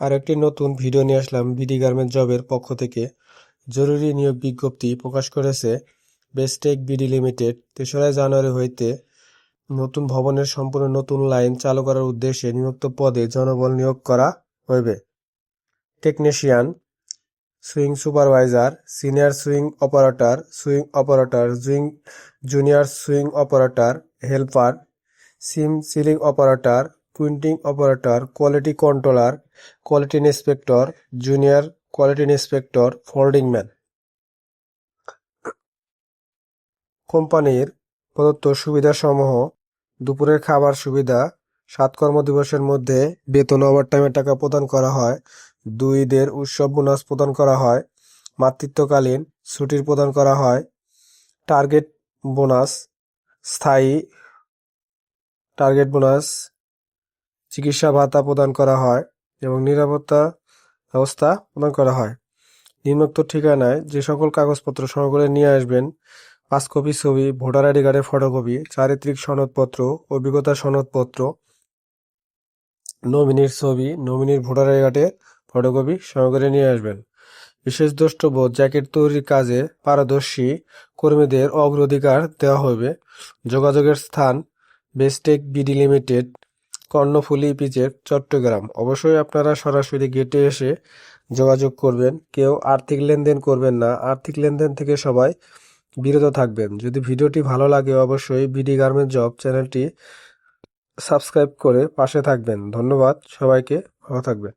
আরেকটি নতুন ভিডিও নিয়ে আসলাম বিডি গার্মেন্ট জবের পক্ষ থেকে। জরুরি নিয়োগ বিজ্ঞপ্তি প্রকাশ করেছে বেস্টেক বিডি লিমিটেড। তেসরা জানুয়ারি হইতে নতুন ভবনের সম্পূর্ণ নতুন লাইন চালু করার উদ্দেশ্যে নিযুক্ত পদে জনবল নিয়োগ করা হইবে। Technician, sewing supervisor, senior sewing operator sewing operator, জুইং junior sewing operator, helper, seam sealing operator printing operator quality controller quality inspector junior quality inspector folding man কোম্পানির প্রদত্ত সুবিধাসমূহ, দুপুরের খাবার সুবিধা, সাত কর্মদিবসের মধ্যে বেতন ওভারটাইমের টাকা প্রদান করা হয়, দুই ঈদের উৎসব বোনাস প্রদান করা হয়, মাতৃত্বকালীন ছুটির প্রদান করা হয় টার্গেট বোনাস স্থায়ী টার্গেট বোনাস চিকিৎসা ভাতা প্রদান করা হয় এবং নিরাপত্তা ব্যবস্থা প্রদান করা হয়। নিম্নোক্ত ঠিকানায় যে সকল কাগজপত্র সহকারে নিয়ে আসবেন পাঁচ কপি ছবি, ভোটার আইডি কার্ডের ফটোকপি, চারিত্রিক সনদপত্র, অভিজ্ঞতা সনদপত্র, নমিনির ছবি, নমিনির ভোটার আইডি কার্ডের ফটোকপি সহকারে নিয়ে আসবেন। বিশেষ দ্রষ্টব্য, জ্যাকেট তৈরির কাজে পারদর্শী কর্মীদের অগ্রাধিকার দেওয়া হবে। যোগাযোগের স্থান, বেস্টেক বিডি লিমিটেড কর্ণফুলী পিচের চট্টগ্রাম। অবশ্যই আপনারা সরাসরি গেটে এসে যোগাযোগ করবেন। কেউ আর্থিক লেনদেন করবেন না। আর্থিক লেনদেন থেকে সবাই বিরত থাকবেন। যদি ভিডিওটি ভালো লাগে, অবশ্যই বিডি গার্মেন্ট জব চ্যানেলটি সাবস্ক্রাইব করে পাশে থাকবেন। ধন্যবাদ। সবাইকে ভালো থাকবেন।